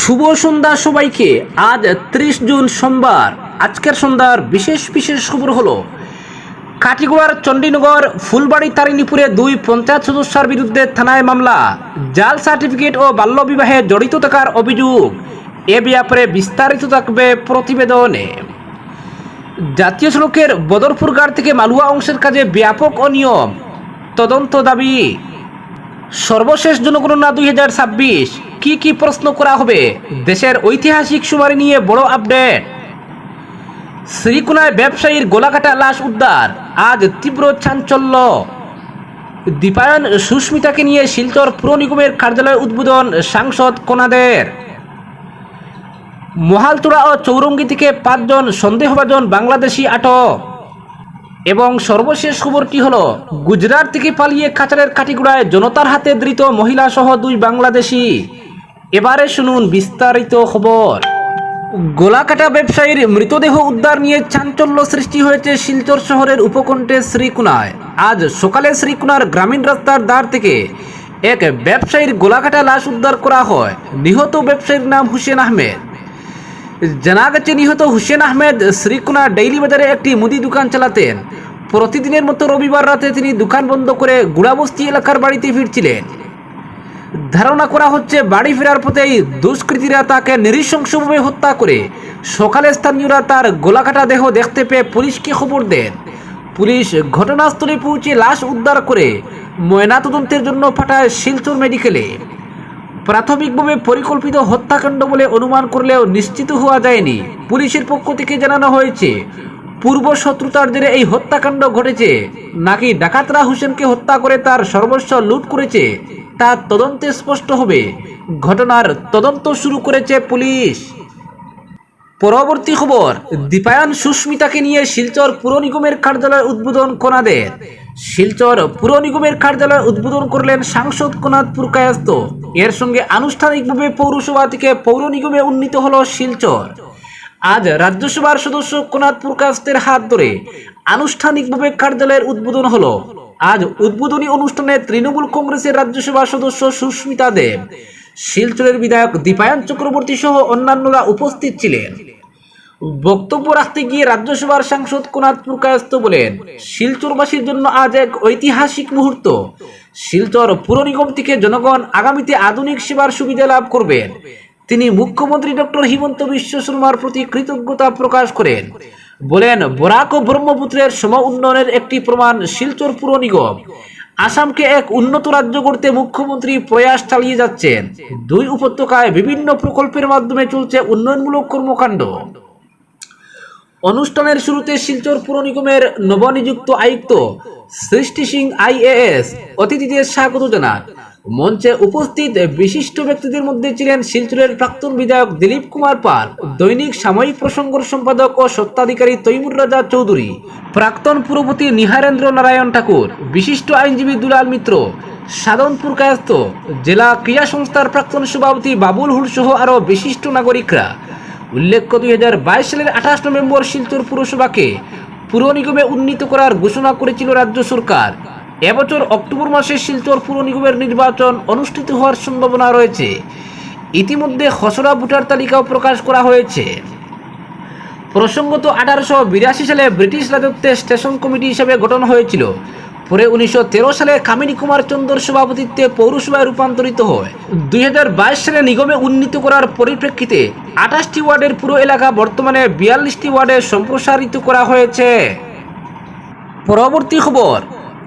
শুভ সন্ধ্যা সবাইকে। আজ ত্রিশ জুন সোমবার। আজকের সন্ধ্যার বিশেষ বিশেষ খবর হলো কাটিগড়ার চণ্ডীনগর, ফুলবাড়ি, তারিণীপুরে দুই পঞ্চায়েত সদস্যার বিরুদ্ধে থানায় মামলা। জাল সার্টিফিকেট ও বাল্যবিবাহে জড়িত থাকার অভিযোগ। এ ব্যাপারে বিস্তারিত থাকবে প্রতিবেদনে। জাতীয় সড়কের বদরপুর গাড় থেকে মালুয়া অংশের কাজে ব্যাপক অনিয়ম। তদন্ত দাবি। সর্বশেষ জনগণনা দুই হাজার ছাব্বিশ। কি কি প্রশ্ন করা হবে? দেশের ঐতিহাসিক সুমারি নিয়ে বড় আপডেট শ্রীকোনায় ব্যবসায়ীর গোলাকাটা লাশ উদ্ধার, আজ তীব্র চাঞ্চল্য। দীপায়ন সুস্মিতাকে নিয়ে শিলচর পুর নিগমের কার্যালয় উদ্বোধন সাংসদ কোনাদের মহালতুরা ও চৌরঙ্গি থেকে পাঁচজন সন্দেহভাজন বাংলাদেশি আটক। এবং সর্বশেষ খবরটি হলো, গুজরাট থেকে পালিয়ে কাচারের কাটিগুড়ায় জনতার হাতে ধৃত মহিলা সহ দুই বাংলাদেশি। এবারে শুনুন বিস্তারিত খবর। গোলাকাটা ব্যবসায়ীর মৃতদেহ উদ্ধার নিয়ে চাঞ্চল্য সৃষ্টি হয়েছে শিলচর শহরের উপকণ্ঠে শ্রীকুনায় আজ সকালে শ্রীকুনার গ্রামীণ রাস্তার দ্বার থেকে এক ব্যবসায়ীর গোলাকাটা লাশ উদ্ধার করা হয়। নিহত ব্যবসায়ীর নাম হুসেন আহমেদ। জানা গেছে নিহত হুসেন আহমেদ শ্রীকুনা ডেইলি বাজারে একটি মুদি দোকান চালাতেন। প্রতিদিনের মতো রবিবার রাতে তিনি দোকান বন্ধ করে গুড়াবস্তি এলাকার বাড়িতে ফিরছিলেন। ধারণা করা হচ্ছে বাড়ি ফেরার পথেই দুষ্কৃতীরা তাকে নৃশংসভাবে হত্যা করে। সকালে স্থানীয়রা তার গোলাকাটা দেহ দেখতে পেয়ে পুলিশকে খবর দেন। পুলিশ ঘটনাস্থলে পৌঁছে লাশ উদ্ধার করে ময়নাতদন্তের জন্য পাঠায় শিলচর মেডিকেলে। প্রাথমিকভাবে পরিকল্পিত হত্যাকাণ্ড বলে অনুমান করলেও নিশ্চিত হওয়া যায়নি। পুলিশের পক্ষ থেকে জানানো হয়েছে, পূর্ব শত্রুতার জেরে এই হত্যাকাণ্ড ঘটেছে। নাকি ডাকাতরা হোসেনকে হত্যা করে তার সর্বস্ব লুট করেছে? তা তদন্তে স্পষ্ট হবে। ঘটনার তদন্ত শুরু করেছে পুলিশ। পরবর্তী খবর, দীপায়ন সুস্মিতাকে নিয়ে শিলচর পুর নিগমের কার্যালয় উদ্বোধন কোনাদের। শিলচর পুর নিগমের কার্যালয় উদ্বোধন করলেন সাংসদ কোনাদ পুরকায়স্ত এর সঙ্গে আনুষ্ঠানিকভাবে পৌরসভা থেকে পৌর নিগমে উন্নীত হল শিলচর। আজ রাজ্যসভার সদস্য কোনাদ পুরকায়স্তের হাত ধরে আনুষ্ঠানিকভাবে কার্যালয়ের উদ্বোধন হলো। আজ উদ্বোধনী অনুষ্ঠানে তৃণমূল কংগ্রেসের রাজ্যসভা সদস্য সুস্মিতা দেব শিলচরের বিধায়ক দীপায়ন চক্রবর্তী সহ অন্যান্যরা উপস্থিত ছিলেন। বক্তব্য রাখতে গিয়ে রাজ্যসভার সাংসদ কোনাদ পুরকায়স্ত বলেন, শিলচরবাসীর জন্য আজ এক ঐতিহাসিক মুহূর্ত। শিলচর পুর নিগম থেকে জনগণ আগামীতে আধুনিক সেবার সুবিধা লাভ করবেন। তিনি মুখ্যমন্ত্রী ডক্টর হিমন্ত বিশ্ব শর্মার প্রতি কৃতজ্ঞতা প্রকাশ করেন। বলেন, বরাক ও ব্রহ্মপুত্রের সম উন্নয়নের একটি প্রমাণ শিলচর পুর নিগম। আসামকে এক উন্নত রাজ্য করতে মুখ্যমন্ত্রী প্রয়াস চালিয়ে যাচ্ছেন। দুই উপত্যকায় বিভিন্ন প্রকল্পের মাধ্যমে চলছে উন্নয়নমূলক কর্মকাণ্ড। অনুষ্ঠানের শুরুতে শিলচর পুর নিগমের নবনিযুক্ত আয়ুক্ত সৃষ্টি সিং আইএএস অতিথিদের স্বাগত জানান মঞ্চে উপস্থিত বিশিষ্ট ব্যক্তিদের মধ্যে ছিলেন শিলচরের প্রাক্তন বিধায়ক দিলীপ কুমার পাল, দৈনিক সাময়িক প্রসঙ্গর সম্পাদক ও সত্ত্বাধিকারী তৈমুর রাজা চৌধুরী, প্রাক্তন পুরপতি নিহারেন্দ্র নারায়ণ ঠাকুর, বিশিষ্ট আইনজীবী দুলাল মিত্র, সাধনপুর কায়স্থ, জেলা ক্রীড়া সংস্থার প্রাক্তন সভাপতি বাবুল হুল সহ আরও বিশিষ্ট নাগরিকরা। উল্লেখ্য, দুই হাজার বাইশ সালের আঠাশ নভেম্বর শিলচর পুরসভাকে পুর নিগমে উন্নীত করার ঘোষণা করেছিল রাজ্য সরকার। এবছর অক্টোবর মাসে শিলচর পুর নিগমের নির্বাচন অনুষ্ঠিত হওয়ার সম্ভাবনা রয়েছে। ইতিমধ্যে খসড়া ভোটার তালিকাও প্রকাশ করা হয়েছে। প্রসঙ্গত আঠারোশো বিরাশি সালে ব্রিটিশ রাজত্বে স্টেশন কমিটি হিসেবে গঠন হয়েছিল। পরে উনিশশো তেরো সালে কামিনী কুমার চন্দ্র সভাপতিত্বে পৌরসভায় রূপান্তরিত হয়। দুই হাজার বাইশ সালে নিগমে উন্নীত করার পরিপ্রেক্ষিতে আঠাশটি ওয়ার্ডের পুরো এলাকা বর্তমানে বিয়াল্লিশটি ওয়ার্ডে সম্প্রসারিত করা হয়েছে। পরবর্তী খবর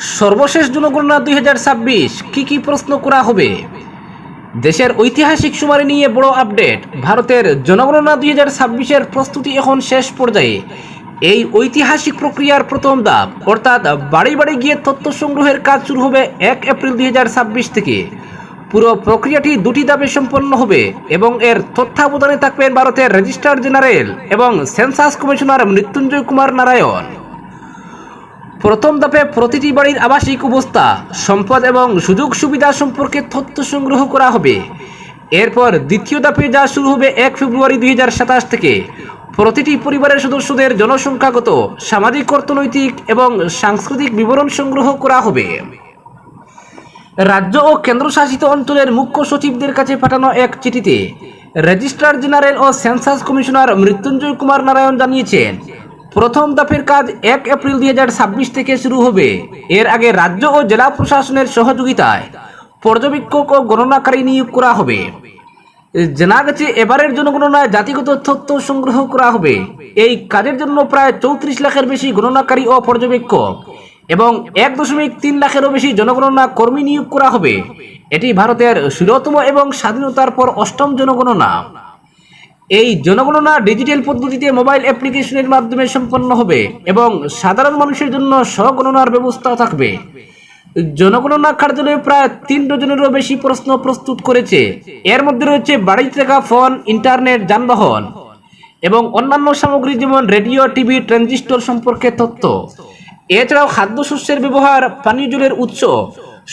সর্বশেষ জনগণনা দুই হাজার ছাব্বিশ, কী কী প্রশ্ন করা হবে? দেশের ঐতিহাসিক সুমারি নিয়ে বড় আপডেট, ভারতের জনগণনা দুই হাজার ছাব্বিশের প্রস্তুতি এখন শেষ পর্যায়ে। এই ঐতিহাসিক প্রক্রিয়ার প্রথম ধাপ, অর্থাৎ বাড়ি বাড়ি গিয়ে তথ্য সংগ্রহের কাজ শুরু হবে এক এপ্রিল দুই হাজার ছাব্বিশ থেকে। পুরো প্রক্রিয়াটি দুটি ধাপে সম্পন্ন হবে এবং এর তত্ত্বাবধানে থাকবেন ভারতের রেজিস্ট্রার জেনারেল এবং সেন্সাস কমিশনার মৃত্যুঞ্জয় কুমার নারায়ণ। প্রথম ধাপে প্রতিটি বাড়ির আবাসিক অবস্থা, সম্পদ এবং সুযোগ সুবিধা সম্পর্কে তথ্য সংগ্রহ করা হবে। এরপর দ্বিতীয় ধাপে যা শুরু হবে এক ফেব্রুয়ারি দুই হাজার সাতাশ থেকে। প্রতিটি পরিবারের সদস্যদের জনসংখ্যাগত, সামাজিক অর্থনৈতিক এবং সাংস্কৃতিক বিবরণ সংগ্রহ করা হবে। রাজ্য ও কেন্দ্রশাসিত অঞ্চলের মুখ্য সচিবদের কাছে পাঠানো এক চিঠিতে রেজিস্ট্রার জেনারেল ও সেন্সাস কমিশনার মৃত্যুঞ্জয় কুমার নারায়ণ জানিয়েছেন প্রথম দফের কাজ এক এপ্রিল দুই ছাব্বিশ থেকে শুরু হবে। এর আগে রাজ্য ও জেলা প্রশাসনের সহযোগিতায় পর্যবেক্ষক ও গণনাকারী নিয়োগ করা হবে। জানা গেছে, এবারের জনগণনায় জাতিগত তথ্য সংগ্রহ করা হবে। এই কাজের জন্য প্রায় চৌত্রিশ লাখের বেশি গণনাকারী ও পর্যবেক্ষক এবং এক দশমিক তিন লাখেরও বেশি জনগণনা কর্মী নিয়োগ করা হবে। এটি ভারতের ষোলতম এবং স্বাধীনতার পর অষ্টম জনগণনা। এই জনগণনা ডিজিটাল পদ্ধতিতে মোবাইল অ্যাপ্লিকেশনের মাধ্যমে সম্পন্ন হবে এবং সাধারণ মানুষের জন্য স্বগণনার ব্যবস্থা থাকবে। জনগণনা কার্যালয়ে প্রায় তিন ডজনেরও বেশি প্রশ্ন প্রস্তুত করেছে। এর মধ্যে রয়েছে বাড়িতে থাকা ফোন, ইন্টারনেট, যানবাহন এবং অন্যান্য সামগ্রী যেমন রেডিও, টিভি, ট্রানজিস্টর সম্পর্কে তথ্য। এছাড়াও খাদ্যশস্যের ব্যবহার পানীয় জলের উৎস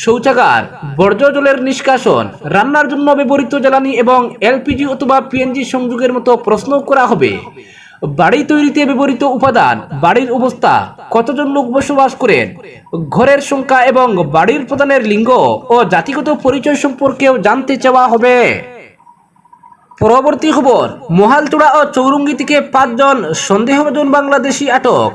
শৌচাগার, বর্জ্য জলের নিষ্কাশন, রান্নার জন্য ব্যবহৃত জ্বালানি এবং এলপিজি অথবা পিএনজি সংযোগের মতো প্রশ্ন করা হবে। বাড়ি তৈরিতে ব্যবহৃত উপাদান, বাড়ির অবস্থা, কতজন লোক বসবাস করেন, ঘরের সংখ্যা এবং বাড়ির প্রধানের লিঙ্গ ও জাতিগত পরিচয় সম্পর্কেও জানতে চাওয়া হবে। পরবর্তী খবর, মহালচূড়া ও চৌরঙ্গি থেকে পাঁচজন সন্দেহভাজন বাংলাদেশি আটক।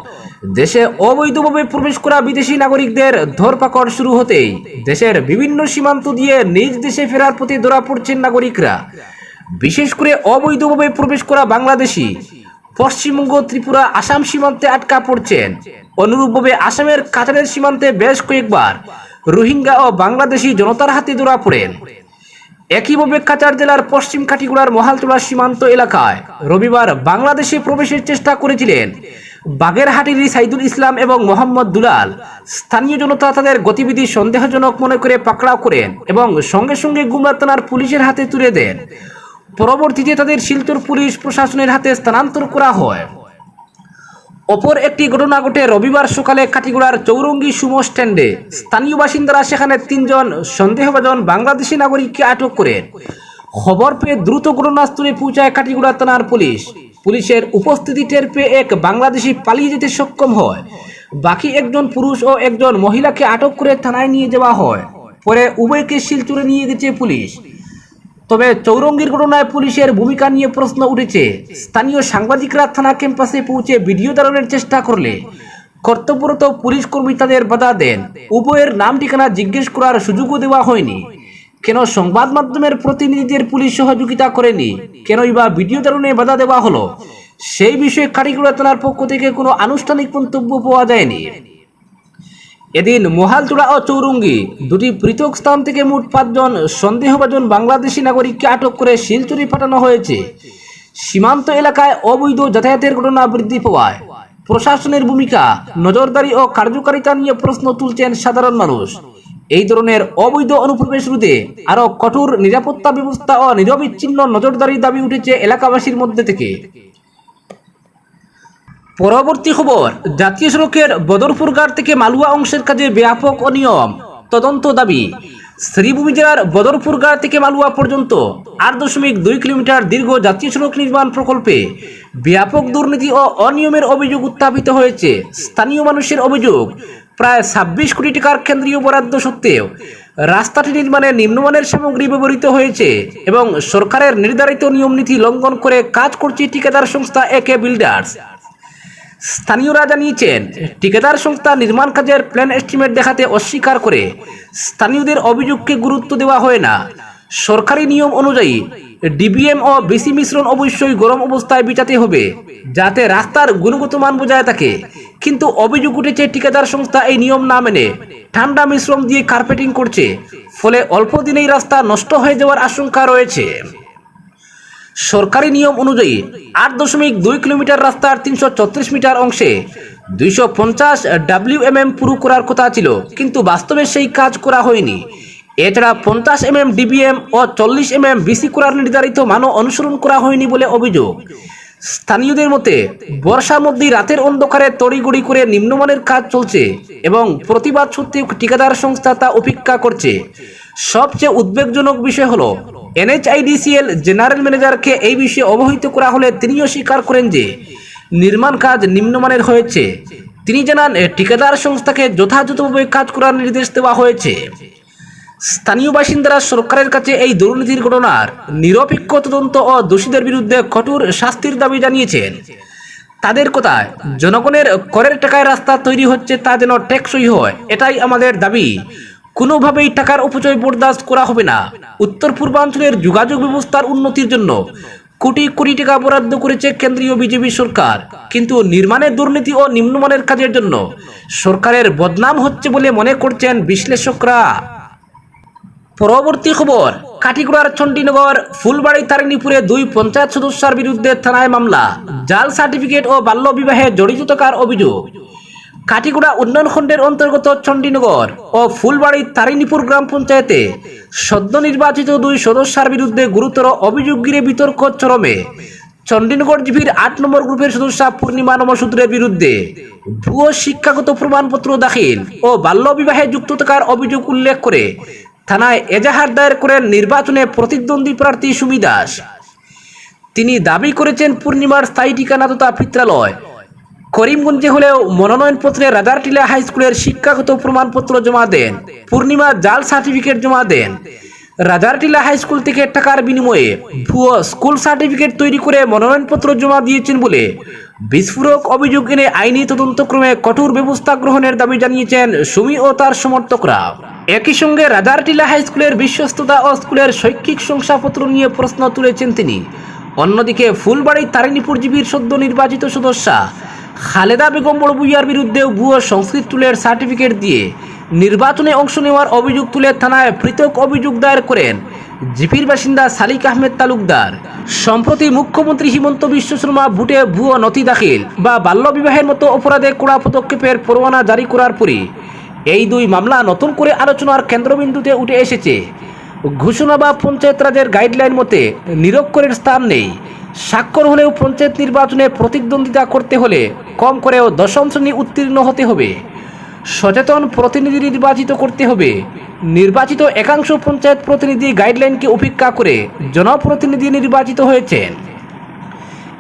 দেশে অবৈধভাবে প্রবেশ করা বিদেশি নাগরিকদের ধরপাকড় শুরু হতেই দেশের বিভিন্ন সীমান্ত দিয়ে নিজ দেশে ফেরার পথে ধরা পড়ছেন নাগরিকরা। বিশেষ করে অবৈধভাবে প্রবেশ করা বাংলাদেশি, পশ্চিমবঙ্গ, ত্রিপুরা, আসাম সীমান্তে আটকা পড়ছেন। অনুরূপভাবে আসামের কাছাড়ের সীমান্তে বেশ কয়েকবার রোহিঙ্গা ও বাংলাদেশি জনতার হাতে ধরা পড়েন। একইভাবে কাচার জেলার পশ্চিম কাটিগুড়ার মহালতোড়া সীমান্ত এলাকায়। রবিবার বাংলাদেশে প্রবেশের চেষ্টা করেছিলেন বাগেরহাটির সাইদুল ইসলাম এবং মোহাম্মদ দুলাল। স্থানীয় জনতা তাদের গতিবিধি সন্দেহজনক মনে করে পাকড়াও করেন এবং সঙ্গে সঙ্গে গুমরা থানার পুলিশের হাতে তুলে দেন। পরবর্তীতে তাদের শিলচর পুলিশ প্রশাসনের হাতে স্থানান্তর করা হয়। অপর একটি ঘটনা ঘটে রবিবার সকালে কাটিগুড়ার চৌরঙ্গি সুমো স্ট্যান্ডে। স্থানীয় বাসিন্দারা সেখানে তিনজন সন্দেহভাজন বাংলাদেশি নাগরিককে আটক করেন খবর পেয়ে দ্রুত ঘটনাস্থলে পৌঁছায় কাটিগুড়া থানার পুলিশ। পুলিশের উপস্থিতি টের পেয়ে এক বাংলাদেশি পালিয়ে যেতে সক্ষম হয়। বাকি একজন পুরুষ ও একজন মহিলাকে আটক করে থানায় নিয়ে যাওয়া হয়। পরে উভয়কে শিলচরে নিয়ে গেছে পুলিশ। তবে চৌরঙ্গীর ঘটনায় পুলিশের ভূমিকা নিয়ে প্রশ্ন উঠেছে। স্থানীয় সাংবাদিকরা থানা ক্যাম্পাসে পৌঁছে ভিডিও ধারণের চেষ্টা করলে কর্তব্যরত পুলিশ কর্মী তাদের বাধা দেন। উভয়ের নাম ঠিকানা জিজ্ঞেস করার সুযোগও দেওয়া হয়নি। কেন সংবাদ মাধ্যমের প্রতিনিধিদের পুলিশ সহযোগিতা করেনি? কেনই বা ভিডিও ধারণে বাধা দেওয়া হলো? সেই বিষয়ে কাটিগুড়া থানার পক্ষ থেকে কোনো আনুষ্ঠানিক মন্তব্য পাওয়া যায়নি। এদিন মোহালচূড়া ও চৌরঙ্গি দুটি পৃথক স্থান থেকে মোট পাঁচজন সন্দেহভাজন বাংলাদেশি নাগরিককে আটক করে শিলচুরি পাঠানো হয়েছে। সীমান্ত এলাকায় অবৈধ যাতায়াতের ঘটনা বৃদ্ধি পাওয়ায় প্রশাসনের ভূমিকা, নজরদারি ও কার্যকারিতা নিয়ে প্রশ্ন তুলছেন সাধারণ মানুষ। এই ধরনের অবৈধ অনুপ্রবেশ রোধে আরও কঠোর নিরাপত্তা ব্যবস্থা ও নিরবিচ্ছিন্ন নজরদারির দাবি উঠেছে এলাকাবাসীর মধ্যে থেকে। পরবর্তী খবর, জাতীয় সড়কের বদরপুর ঘাট থেকে মালুয়া অংশের কাজে ব্যাপক অনিয়ম, তদন্ত দাবি। শ্রীভূমি জেলার বদরপুর ঘাট থেকে মালুয়া পর্যন্ত আট দশমিক দুই কিলোমিটার দীর্ঘ জাতীয় সড়ক নির্মাণ প্রকল্পে ব্যাপক দুর্নীতি ও অনিয়মের অভিযোগ উত্থাপিত হয়েছে। স্থানীয় মানুষের অভিযোগ, প্রায় ছাব্বিশ কোটি টাকার কেন্দ্রীয় বরাদ্দ সত্ত্বেও রাস্তাটি নির্মাণে নিম্নমানের সামগ্রী ব্যবহৃত হয়েছে এবং সরকারের নির্ধারিত নিয়ম নীতি লঙ্ঘন করে কাজ করছে ঠিকাদার সংস্থা একে বিল্ডার্স। স্থানীয়রা জানিয়েছেন, ঠিকাদার সংস্থা নির্মাণ কাজের প্ল্যান এস্টিমেট দেখাতে অস্বীকার করে। স্থানীয়দের অভিযোগকে গুরুত্ব দেওয়া হয় না। সরকারি নিয়ম অনুযায়ী ডিবিএম ও বেশি মিশ্রণ অবশ্যই গরম অবস্থায় বিচাতে হবে, যাতে রাস্তার গুণগত মান বজায় থাকে। কিন্তু অভিযোগ উঠেছে, ঠিকাদার সংস্থা এই নিয়ম না মেনে ঠান্ডা মিশ্রণ দিয়ে কার্পেটিং করছে। ফলে অল্প দিনেই রাস্তা নষ্ট হয়ে যাওয়ার আশঙ্কা রয়েছে। সরকারি নিয়ম অনুযায়ী আট দশমিক দুই কিলোমিটার রাস্তার তিনশো চত্রিশ মিটার অংশে দুইশো পঞ্চাশ ডাব্লিউএমএম পুরো করার কথা ছিল, কিন্তু বাস্তবে সেই কাজ করা হয়নি। এছাড়া পঞ্চাশ এমএম ডিবিএম ও চল্লিশ এমএম বিসি করার নির্ধারিত মানও অনুসরণ করা হয়নি বলে অভিযোগ। স্থানীয়দের মতে, বর্ষার মধ্যে রাতের অন্ধকারে তড়িগড়ি করে নিম্নমানের কাজ চলছে এবং প্রতিবাদ সত্ত্বেও ঠিকাদার সংস্থা তা উপেক্ষা করছে। সবচেয়ে উদ্বেগজনক বিষয় হলো এনএচআইডিসিএল জেনারেল ম্যানেজারকে এই বিষয়ে অবহিত করা হলে তিনিও স্বীকার করেন যে নির্মাণ কাজ নিম্নমানের হয়েছে। তিনি জানান ঠিকাদার সংস্থাকে যথাযথভাবে কাজ করার নির্দেশ দেওয়া হয়েছে। স্থানীয় বাসিন্দারা সরকারের কাছে এই দুর্নীতির ঘটনার নিরপেক্ষ তদন্ত ও দোষীদের বিরুদ্ধে কঠোর শাস্তির দাবি জানিয়েছেন। তাদের কথায়, জনগণের করের টাকায় রাস্তা তৈরি হচ্ছে তা যেন টেকসই হয়, এটাই আমাদের দাবি। কোনোভাবেই টাকার অপচয় বরদাস্ত করা হবে না। উত্তর পূর্বাঞ্চলের যোগাযোগ ব্যবস্থার উন্নতির জন্য কোটি কোটি টাকা বরাদ্দ করেছে কেন্দ্রীয় বিজেপি সরকার। কিন্তু নির্মাণের দুর্নীতি ও নিম্নমানের কাজের জন্য সরকারের বদনাম হচ্ছে বলে মনে করছেন বিশ্লেষকরা। পরবর্তী খবর, কাটিগুড়ার চণ্ডীনগর, ফুলবাড়ি, তারিণীপুরে দুই পঞ্চায়েত সদস্যের বিরুদ্ধে থানায় মামলা। জাল সার্টিফিকেট ও বাল্য বিবাহে জড়িত থাকার অভিযোগ। কাটিগুড়া উন্নয়ন খণ্ডের অন্তর্গত চণ্ডীনগর ও ফুলবাড়ির তারিণীপুর গ্রাম পঞ্চায়েতে সদ্য নির্বাচিত দুই সদস্যের বিরুদ্ধে গুরুতর অভিযোগ ঘিরে বিতর্ক চরমে। চণ্ডীনগর জিপির আট নম্বর গ্রুপের সদস্য পূর্ণিমা নমসূত্রের বিরুদ্ধে ভুয়ো শিক্ষাগত প্রমাণপত্র দাখিল ও বাল্য বিবাহে যুক্ত থাকার অভিযোগ উল্লেখ করে থানায় এজাহার দায়ের করেন নির্বাচনে প্রতিদ্বন্দ্বী প্রার্থী সুমি দাস। তিনি দাবি করেছেন পূর্ণিমার স্থায়ী ঠিকানা তথা পিত্রালয় করিমগঞ্জে হলেও মনোনয়নপত্রে রাজারটিলা হাই স্কুলের শিক্ষাগত প্রমাণপত্র জমা দেন। পূর্ণিমা জাল সার্টিফিকেট জমা দেন। রাজারটিলা হাই স্কুল থেকে টাকার বিনিময়ে ভুয়ো স্কুল সার্টিফিকেট তৈরি করে মনোনয়নপত্র জমা দিয়েছেন বলে বিস্ফোরক অভিযোগ এনে আইনি তদন্তক্রমে কঠোর ব্যবস্থা গ্রহণের দাবি জানিয়েছেন সুমি ও তার সমর্থকরা। একই সঙ্গে রাজারটিলা হাই স্কুলের বিশ্বস্ততা ও স্কুলের শৈক্ষিক শংসাপত্র নিয়ে প্রশ্ন তুলেছেন তিনি। অন্যদিকে ফুলবাড়ি তারিণীপুর জীবীর সদ্য নির্বাচিত সদস্যা খালেদা বেগম বড়বুইয়ার বিরুদ্ধেও ভুয়ো সংস্কৃত টুলের সার্টিফিকেট দিয়ে নির্বাচনে অংশ নেওয়ার অভিযোগ তুলে থানায় পৃথক অভিযোগ দায়ের করেন জিপির বাসিন্দা সালিক আহমেদ তালুকদার। সম্প্রতি মুখ্যমন্ত্রী হিমন্ত বিশ্ব শর্মা ভুটে ভুয়ো নথি দাখিল বা বাল্যবিবাহের মতো অপরাধে কড়া পদক্ষেপের পরোয়ানা জারি করার পরই এই দুই মামলা নতুন করে আলোচনার কেন্দ্রবিন্দুতে উঠে এসেছে। ঘোষণা বা পঞ্চায়েত রাজের গাইডলাইন মতে নিরক্ষরের স্থান নেই। স্বাক্ষর হলেও পঞ্চায়েত নির্বাচনে প্রতিদ্বন্দ্বিতা করতে হলে কম করেও দশম শ্রেণি উত্তীর্ণ হতে হবে। সচেতন প্রতিনিধি নির্বাচিত করতে হবে। নির্বাচিত একাংশ পঞ্চায়েত প্রতিনিধি গাইডলাইনকে উপেক্ষা করে জনপ্রতিনিধি নির্বাচিত হয়েছেন।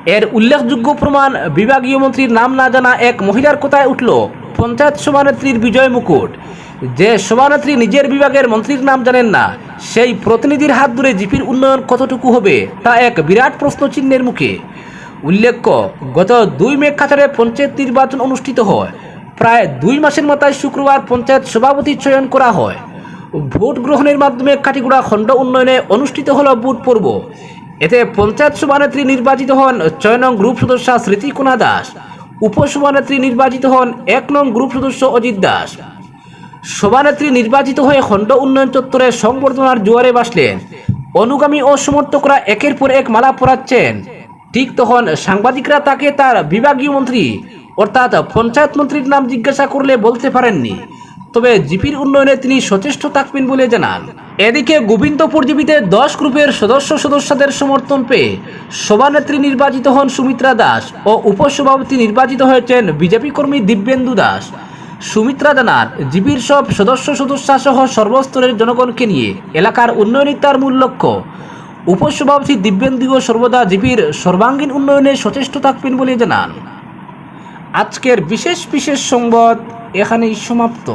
এর উল্লেখযোগ্য প্রমাণ বিভাগীয় মন্ত্রীর নাম না জানা এক মহিলার কথায় উঠল পঞ্চায়েত সভানেত্রীর বিজয় মুকুট। যে সভানেত্রী নিজের বিভাগের মন্ত্রীর নাম জানেন না, সেই প্রতিনিধির হাত ধরে জিপির উন্নয়ন কতটুকু হবে, তা এক বিরাট প্রশ্নচিহ্নের মুখে। উল্লেখ্য, গত দুই মে কাছাড়ে পঞ্চায়েত নির্বাচন অনুষ্ঠিত হয়। প্রায় দুই মাসের মাথায় শুক্রবার পঞ্চায়েত সভাপতি চয়ন করা হয়। ভোট গ্রহণের মাধ্যমে কাটিগুড়া খণ্ড উন্নয়নে অনুষ্ঠিত হল ভোট পর্ব। এতে পঞ্চায়েত সভানেত্রী নির্বাচিত হন ছয় নং গ্রুপ সদস্য স্মৃতিকুণা দাস। উপসভানেত্রী নির্বাচিত হন এক নং গ্রুপ সদস্য অজিত দাস। সভানেত্রী নির্বাচিত হয়ে খণ্ড উন্নয়ন চত্বরে সংবর্ধনার জোয়ারে বাসলেন অনুগামী ও সমর্থকরা একের পর এক মালা পরাচ্ছেন। ঠিক তখন সাংবাদিকরা তাকে তার বিভাগীয় মন্ত্রী অর্থাৎ পঞ্চায়েত মন্ত্রীর নাম জিজ্ঞাসা করলে বলতে পারেননি। তবে জিপির উন্নয়নে তিনি সচেষ্ট থাকবেন বলে জানান। এদিকে গোবিন্দপুর জীবিতে দশ গ্রুপের সদস্য সদস্যদের সমর্থন পেয়ে সভানেত্রী নির্বাচিত হন সুমিত্রা দাস ও উপসভাপতি নির্বাচিত হয়েছেন বিজেপি কর্মী দিব্যেন্দু দাস। সুমিত্রা জানার জিবির সব সদস্য সদস্যা সহ সর্বস্তরের জনগণকে নিয়ে এলাকার উন্নয়নই তার মূল লক্ষ্য। উপসভাপতি দিব্যেন্দুও সর্বদা জিপির সর্বাঙ্গীন উন্নয়নে সচেষ্ট থাকবেন বলে জানান। আজকের বিশেষ বিশেষ সংবাদ এখানেই সমাপ্ত।